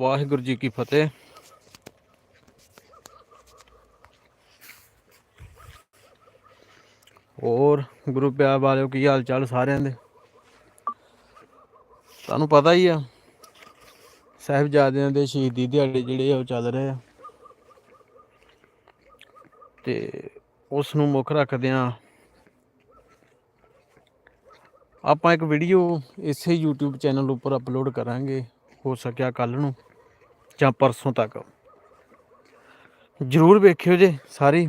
ਵਾਹਿਗੁਰੂ ਜੀ ਕੀ ਫਤਿਹ। ਹੋਰ ਗੁਰੂ ਪਿਆਰ ਵਾਲਿਓ, ਕੀ ਹਾਲ ਚਾਲ ਸਾਰਿਆਂ ਦੇ? ਤੁਹਾਨੂੰ ਪਤਾ ਹੀ ਆ, ਸਾਹਿਬਜ਼ਾਦਿਆਂ ਦੇ ਸ਼ਹੀਦੀ ਦਿਹਾੜੇ ਜਿਹੜੇ ਆ ਉਹ ਚੱਲ ਰਹੇ ਆ। ਤੇ ਉਸ ਨੂੰ ਮੁੱਖ ਰੱਖਦਿਆਂ ਆਪਾਂ ਇੱਕ ਵੀਡੀਓ ਇਸੇ YouTube ਚੈਨਲ ਉੱਪਰ ਅਪਲੋਡ ਕਰਾਂਗੇ, ਹੋ ਸਕਿਆ ਕੱਲ ਨੂੰ। ਜਾਂ ਪਰਸੋਂ ਤੱਕ। ਜਰੂਰ ਵੇਖਿਓ ਜੇ ਸਾਰੀ।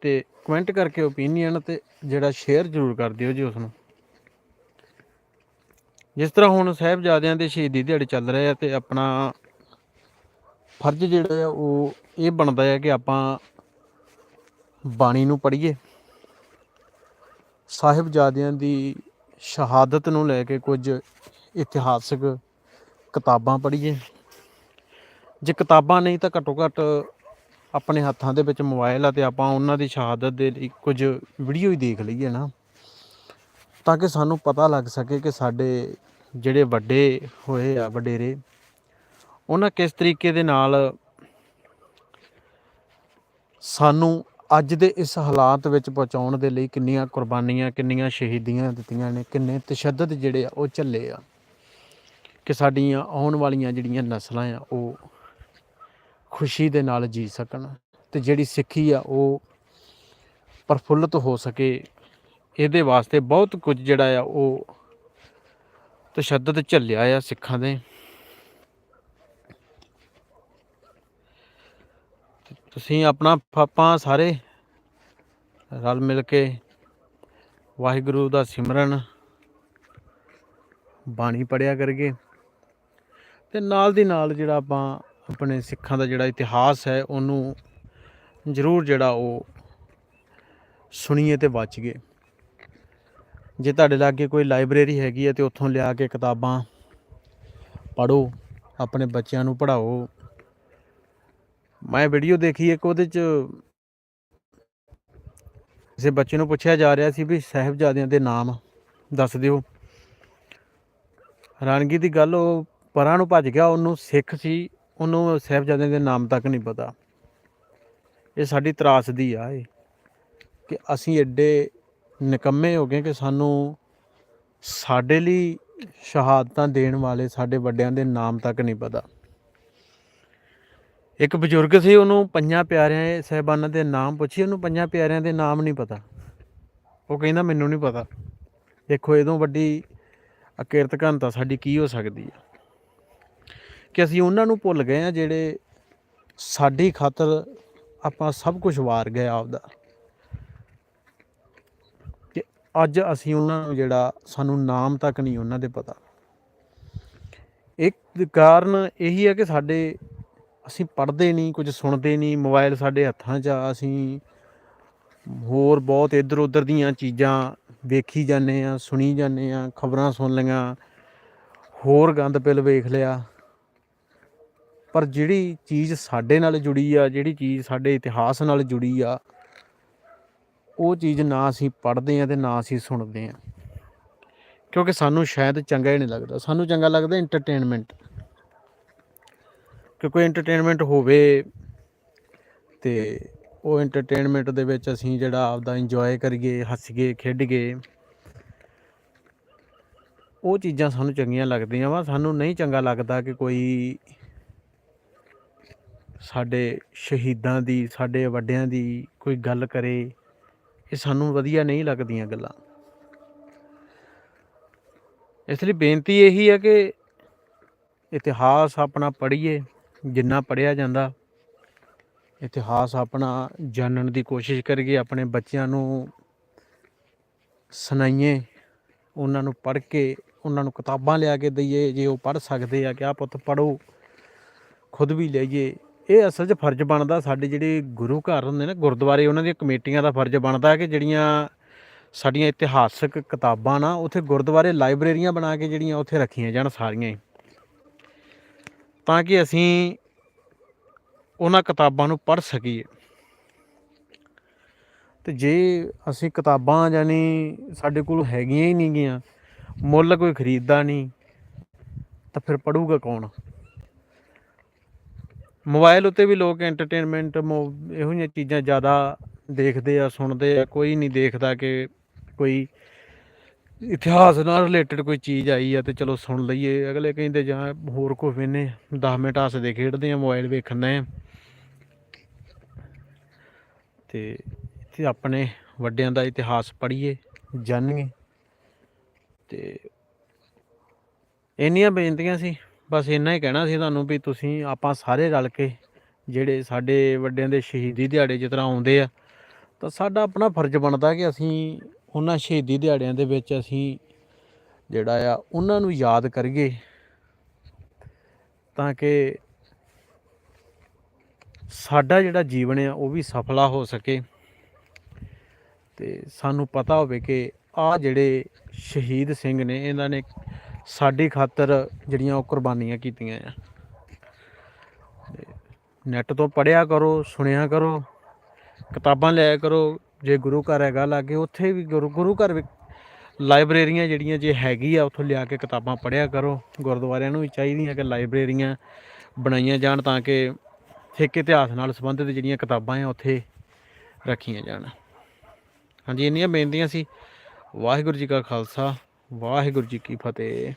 ਤੇ ਕਮੈਂਟ ਕਰਕੇ ਓਪੀਨੀਅਨ ਤੇ ਜਿਹੜਾ ਸ਼ੇਅਰ ਜਰੂਰ ਕਰ ਦਿਓ ਜੀ ਉਸ ਨੂੰ ਜਿਸ ਤਰ੍ਹਾਂ ਹੁਣ ਸਾਹਿਬਜ਼ਾਦਿਆਂ ਦੇ ਸ਼ਹੀਦੀ ਦਿਹਾੜੇ ਚੱਲ ਰਹੇ ਆ ਤੇ ਆਪਣਾ ਫਰਜ਼ ਜਿਹੜਾ ਆ ਉਹ ਇਹ ਬਣਦਾ ਹੈ ਕਿ ਆਪਾਂ ਬਾਣੀ ਨੂੰ ਪੜ੍ਹੀਏ। ਸਾਹਿਬਜ਼ਾਦਿਆਂ ਦੀ ਸ਼ਹਾਦਤ ਨੂੰ ਲੈ ਕੇ ਕੁਝ ਇਤਿਹਾਸਕ ਕਿਤਾਬਾਂ ਪੜ੍ਹੀਏ। ਜੇ ਕਿਤਾਬਾਂ ਨਹੀਂ ਤਾਂ ਘੱਟੋ ਘੱਟ ਆਪਣੇ ਹੱਥਾਂ ਦੇ ਵਿੱਚ ਮੋਬਾਈਲ ਆ ਤੇ ਆਪਾਂ ਉਹਨਾਂ ਦੀ ਸ਼ਹਾਦਤ ਦੇ ਲਈ ਕੁਝ ਵੀਡੀਓ ਹੀ ਦੇਖ ਲਈਏ ਨਾ। ਤਾਂ ਕਿ ਸਾਨੂੰ ਪਤਾ ਲੱਗ ਸਕੇ ਕਿ ਸਾਡੇ ਜਿਹੜੇ ਵੱਡੇ ਹੋਏ ਆ, ਵਡੇਰੇ, ਉਹਨਾਂ ਕਿਸ ਤਰੀਕੇ ਦੇ ਨਾਲ ਸਾਨੂੰ ਅੱਜ ਦੇ ਇਸ ਹਾਲਾਤ ਵਿੱਚ ਪਹੁੰਚਾਉਣ ਦੇ ਲਈ ਕਿੰਨੀਆਂ ਕੁਰਬਾਨੀਆਂ, ਕਿੰਨੀਆਂ ਸ਼ਹੀਦੀਆਂ ਦਿੱਤੀਆਂ ਨੇ, ਕਿੰਨੇ ਤਸ਼ੱਦਦ ਜਿਹੜੇ ਆ ਉਹ ਝੱਲੇ ਆ। ਕਿ ਸਾਡੀਆਂ ਆਉਣ ਵਾਲੀਆਂ ਜਿਹੜੀਆਂ ਨਸਲਾਂ ਆ, ਉਹ ਖੁਸ਼ੀ ਦੇ ਨਾਲ ਜੀ ਸਕਣ ਤੇ ਜਿਹੜੀ ਸਿੱਖੀ ਆ, ਉਹ ਪ੍ਰਫੁੱਲਤ ਹੋ ਸਕੇ। ਇਹਦੇ ਵਾਸਤੇ ਬਹੁਤ ਕੁਝ ਜਿਹੜਾ ਆ, ਉਹ ਤਸ਼ੱਦਦ ਝੱਲਿਆ ਆ ਸਿੱਖਾਂ ਦੇ। ਤੁਸੀਂ ਆਪਣਾ ਆਪਾਂ ਸਾਰੇ ਰਲ ਮਿਲ ਕੇ ਵਾਹਿਗੁਰੂ ਦਾ ਸਿਮਰਨ ਬਾਣੀ ਪੜਿਆ ਕਰਗੇ ਤੇ ਨਾਲ ਦੀ ਨਾਲ ਜਿਹੜਾ ਆਪਾਂ ਆਪਣੇ ਸਿੱਖਾਂ ਦਾ ਜਿਹੜਾ ਇਤਿਹਾਸ ਹੈ, ਉਹਨੂੰ ਜ਼ਰੂਰ ਜਿਹੜਾ ਉਹ ਸੁਣੀਏ ਤੇ ਬਚ ਜੇ ਤੁਹਾਡੇ ਲਾਗੇ ਕੋਈ ਲਾਇਬ੍ਰੇਰੀ ਹੈਗੀ ਹੈ ਤੇ ਉੱਥੋਂ ਲਿਆ ਕੇ ਕਿਤਾਬਾਂ ਪੜੋ ਆਪਣੇ ਬੱਚਿਆਂ ਨੂੰ ਪੜ੍ਹਾਓ। ਮੈਂ ਵੀਡੀਓ ਦੇਖੀ, ਇੱਕ ਉਹਦੇ ਚ ਕਿਸੇ ਬੱਚੇ ਨੂੰ ਪੁੱਛਿਆ ਜਾ ਰਿਹਾ ਸੀ ਵੀ ਸਾਹਿਬਜ਼ਾਦਿਆਂ ਦੇ ਨਾਮ ਦੱਸ ਦਿਓ। ਹੈਰਾਨਗੀ ਦੀ ਗੱਲ ਉਹ ਪਰਾਂ ਨੂੰ ਭੱਜ ਗਿਆ, ਉਹਨੂੰ ਸਿੱਖ ਸੀ, ਉਹਨੂੰ ਸਾਹਿਬਜ਼ਾਦਿਆਂ ਦੇ ਨਾਮ ਤੱਕ ਨਹੀਂ ਪਤਾ। ਇਹ ਸਾਡੀ ਤਰਾਸਦੀ ਆ ਇਹ, ਕਿ ਅਸੀਂ ਐਡੇ ਨਿਕੰਮੇ ਹੋ ਗਏ ਕਿ ਸਾਨੂੰ ਸਾਡੇ ਲਈ ਸ਼ਹਾਦਤਾਂ ਦੇਣ ਵਾਲੇ ਸਾਡੇ ਵੱਡਿਆਂ ਦੇ ਨਾਮ ਤੱਕ ਨਹੀਂ ਪਤਾ। ਇੱਕ ਬਜ਼ੁਰਗ ਸੀ, ਉਹਨੂੰ ਪੰਜਾਂ ਪਿਆਰਿਆਂ ਸਹਿਬਾਨਾਂ ਦੇ ਨਾਮ ਪੁੱਛੀ, ਉਹਨੂੰ ਪੰਜਾਂ ਪਿਆਰਿਆਂ ਦੇ ਨਾਮ ਨਹੀਂ ਪਤਾ। ਉਹ ਕਹਿੰਦਾ, ਮੈਨੂੰ ਨਹੀਂ ਪਤਾ। ਦੇਖੋ, ਇਹਦੋਂ ਵੱਡੀ ਅਕਿਰਤ ਘਨਤਾ ਸਾਡੀ ਕੀ ਹੋ ਸਕਦੀ ਹੈ ਕਿ ਅਸੀਂ ਉਹਨਾਂ ਨੂੰ ਭੁੱਲ ਗਏ ਆ ਜਿਹੜੇ ਸਾਡੀ ਖਾਤਰ ਆਪਾਂ ਸਭ ਕੁਝ ਵਾਰ ਗਏ ਆਪਦਾ। ਕਿ ਅੱਜ ਅਸੀਂ ਉਹਨਾਂ ਨੂੰ ਜਿਹੜਾ ਸਾਨੂੰ ਨਾਮ ਤੱਕ ਨਹੀਂ ਉਹਨਾਂ ਦੇ ਪਤਾ। ਇੱਕ ਕਾਰਨ ਇਹੀ ਹੈ ਕਿ ਸਾਡੇ ਅਸੀਂ ਪੜ੍ਹਦੇ ਨਹੀਂ, ਕੁਝ ਸੁਣਦੇ ਨਹੀਂ ਮੋਬਾਈਲ ਸਾਡੇ ਹੱਥਾਂ 'ਚ ਆ, ਅਸੀਂ ਹੋਰ ਬਹੁਤ ਇੱਧਰ ਉੱਧਰ ਦੀਆਂ ਚੀਜ਼ਾਂ ਵੇਖੀ ਜਾਂਦੇ ਆ ਸੁਣੀ ਜਾਂਦੇ ਆ ਖਬਰਾਂ ਸੁਣ ਲਈਆਂ, ਹੋਰ ਗੰਦ ਪਿਲ ਵੇਖ ਲਿਆ। ਪਰ ਜਿਹੜੀ ਚੀਜ਼ ਸਾਡੇ ਨਾਲ ਜੁੜੀ ਆ, ਜਿਹੜੀ ਚੀਜ਼ ਸਾਡੇ ਇਤਿਹਾਸ ਨਾਲ ਜੁੜੀ ਆ, ਉਹ ਚੀਜ਼ ਨਾ ਅਸੀਂ ਪੜ੍ਹਦੇ ਆ ਤੇ ਨਾ ਅਸੀਂ ਸੁਣਦੇ ਆ। ਕਿਉਂਕਿ ਸਾਨੂੰ ਸ਼ਾਇਦ ਚੰਗਾ ਹੀ ਨਹੀਂ ਲੱਗਦਾ। ਸਾਨੂੰ ਚੰਗਾ ਲੱਗਦਾ ਐਂਟਰਟੇਨਮੈਂਟ ਕਿ ਕੋਈ ਐਂਟਰਟੇਨਮੈਂਟ ਹੋਵੇ ਤੇ ਉਹ ਐਂਟਰਟੇਨਮੈਂਟ ਦੇ ਵਿੱਚ ਅਸੀਂ ਜਿਹੜਾ ਆਪਦਾ ਇੰਜੋਏ ਕਰੀਏ, ਹੱਸੀਏ, ਖੇਡੀਏ, ਉਹ ਚੀਜ਼ਾਂ ਸਾਨੂੰ ਚੰਗੀਆਂ ਲੱਗਦੀਆਂ ਵਾ। ਸਾਨੂੰ ਨਹੀਂ ਚੰਗਾ ਲੱਗਦਾ ਕਿ ਕੋਈ ਸਾਡੇ ਸ਼ਹੀਦਾਂ ਦੀ, ਸਾਡੇ ਵੱਡਿਆਂ ਦੀ ਕੋਈ ਗੱਲ ਕਰੇ, ਇਹ ਸਾਨੂੰ ਵਧੀਆ ਨਹੀਂ ਲੱਗਦੀਆਂ ਗੱਲਾਂ। ਇਸ ਲਈ ਬੇਨਤੀ ਇਹੀ ਹੈ ਕਿ ਇਤਿਹਾਸ ਆਪਣਾ ਪੜ੍ਹੀਏ, ਜਿੰਨਾ ਪੜਿਆ ਜਾਂਦਾ। ਇਤਿਹਾਸ ਆਪਣਾ ਜਾਣਨ ਦੀ ਕੋਸ਼ਿਸ਼ ਕਰੀਏ, ਆਪਣੇ ਬੱਚਿਆਂ ਨੂੰ ਸੁਣਾਈਏ, ਉਹਨਾਂ ਨੂੰ ਪੜ੍ਹ ਕੇ, ਉਹਨਾਂ ਨੂੰ ਕਿਤਾਬਾਂ ਲਿਆ ਕੇ ਦਈਏ, ਜੇ ਉਹ ਪੜ੍ਹ ਸਕਦੇ ਆ, ਕਿ ਆ ਪੁੱਤ ਪੜੋ ਖੁਦ ਵੀ ਲਈਏ। ਇਹ ਅਸਲ 'ਚ ਫਰਜ਼ ਬਣਦਾ ਸਾਡੇ ਜਿਹੜੇ ਗੁਰੂ ਘਰ ਹੁੰਦੇ ਨਾ, ਗੁਰਦੁਆਰੇ, ਉਹਨਾਂ ਦੀਆਂ ਕਮੇਟੀਆਂ ਦਾ ਫਰਜ਼ ਬਣਦਾ ਕਿ ਜਿਹੜੀਆਂ ਸਾਡੀਆਂ ਇਤਿਹਾਸਕ ਕਿਤਾਬਾਂ ਨਾ, ਉੱਥੇ ਗੁਰਦੁਆਰੇ ਲਾਇਬ੍ਰੇਰੀਆਂ ਬਣਾ ਕੇ ਜਿਹੜੀਆਂ ਉੱਥੇ ਰੱਖੀਆਂ ਜਾਣ ਸਾਰੀਆਂ ਹੀ। ਤਾਂ ਕਿ ਅਸੀਂ ਉਹਨਾਂ ਕਿਤਾਬਾਂ ਨੂੰ ਪੜ੍ਹ ਸਕੀਏ। ਤੇ ਜੇ ਅਸੀਂ ਕਿਤਾਬਾਂ ਜਾਨੀ ਸਾਡੇ ਕੋਲ ਹੈਗੀਆਂ ਹੀ ਨਹੀਂ ਗੀਆਂ ਮੁੱਲ ਕੋਈ ਖਰੀਦਦਾ ਨਹੀਂ, ਤਾਂ ਫਿਰ ਪੜੂਗਾ ਕੌਣ? ਮੋਬਾਈਲ ਉੱਤੇ ਵੀ ਲੋਕ ਐਂਟਰਟੇਨਮੈਂਟ ਇਹੋ ਜਿਹੀਆਂ ਚੀਜ਼ਾਂ ਜ਼ਿਆਦਾ ਦੇਖਦੇ ਆ, ਸੁਣਦੇ ਆ। ਕੋਈ ਨਹੀਂ ਦੇਖਦਾ ਕਿ ਕੋਈ ਇਤਿਹਾਸ ਨਾਲ ਰਿਲੇਟਡ ਕੋਈ ਚੀਜ਼ ਆਈ ਆ ਤੇ ਚਲੋ ਸੁਣ ਲਈਏ। ਅਗਲੇ ਕਹਿੰਦੇ ਜਾਂ ਹੋਰ ਕੋਈ ਵੇਨੇ 10 ਮਿੰਟ ਹੱਸਦੇ ਖੇਡਦੇ ਆ, ਮੋਬਾਈਲ ਵੇਖਣਾ ਹੈ ਤੇ ਇੱਥੇ ਆਪਣੇ ਵੱਡਿਆਂ ਦਾ ਇਤਿਹਾਸ ਪੜ੍ਹੀਏ ਜਾਣੀਏ ਤੇ ਇੰਨੀਆਂ ਬੇਨਤੀਆਂ ਸੀ। ਬਸ ਇੰਨਾ ਹੀ ਕਹਿਣਾ ਸੀ ਤੁਹਾਨੂੰ ਵੀ ਤੁਸੀਂ, ਆਪਾਂ ਸਾਰੇ ਰਲ ਕੇ ਜਿਹੜੇ ਸਾਡੇ ਵੱਡਿਆਂ ਦੇ ਸ਼ਹੀਦੀ ਦਿਹਾੜੇ ਜਿਸ ਤਰ੍ਹਾਂ ਆਉਂਦੇ ਆ, ਤਾਂ ਸਾਡਾ ਆਪਣਾ ਫਰਜ਼ ਬਣਦਾ ਕਿ ਅਸੀਂ ਉਹਨਾਂ ਸ਼ਹੀਦੀ ਦਿਹਾੜਿਆਂ ਦੇ ਵਿੱਚ ਅਸੀਂ ਜਿਹੜਾ ਆ ਉਹਨਾਂ ਨੂੰ ਯਾਦ ਕਰੀਏ, ਤਾਂ ਕਿ ਸਾਡਾ ਜਿਹੜਾ ਜੀਵਨ ਆ ਉਹ ਵੀ ਸਫਲਾ ਹੋ ਸਕੇ। ਤੇ ਸਾਨੂੰ ਪਤਾ ਹੋਵੇ ਕਿ ਆ ਜਿਹੜੇ ਸ਼ਹੀਦ ਸਿੰਘ ਨੇ, ਇਹਨਾਂ ਨੇ ਸਾਡੀ ਖਾਤਰ ਜਿਹੜੀਆਂ ਉਹ ਕੁਰਬਾਨੀਆਂ ਕੀਤੀਆਂ ਆ। ਨੈਟ ਤੋਂ ਪੜਿਆ ਕਰੋ, ਸੁਣਿਆ ਕਰੋ, ਕਿਤਾਬਾਂ ਲਿਆ ਕਰੋ, ਜੇ ਗੁਰੂ ਘਰ ਹੈਗਾ ਲਾਗੇ, ਉੱਥੇ ਵੀ ਗੁਰੂ ਗੁਰੂ ਘਰ ਵੀ ਲਾਇਬ੍ਰੇਰੀਆਂ ਜਿਹੜੀਆਂ ਜੇ ਹੈਗੀ ਆ, ਉੱਥੋਂ ਲਿਆ ਕੇ ਕਿਤਾਬਾਂ ਪੜਿਆ ਕਰੋ। ਗੁਰਦੁਆਰਿਆਂ ਨੂੰ ਵੀ ਚਾਹੀਦੀਆਂ ਕਿ ਲਾਇਬ੍ਰੇਰੀਆਂ ਬਣਾਈਆਂ ਜਾਣ ਤਾਂ ਕਿ ਸਿੱਖ ਇਤਿਹਾਸ ਨਾਲ ਸੰਬੰਧਿਤ ਜਿਹੜੀਆਂ ਕਿਤਾਬਾਂ ਆ, ਉੱਥੇ ਰੱਖੀਆਂ ਜਾਣ। ਹਾਂਜੀ, ਇੰਨੀਆਂ ਬੇਨਤੀਆਂ ਸੀ। ਵਾਹਿਗੁਰੂ ਜੀ ਕਾ ਖਾਲਸਾ। ਵਾਹਿਗੁਰੂ ਜੀ ਕੀ ਫਤਿਹ।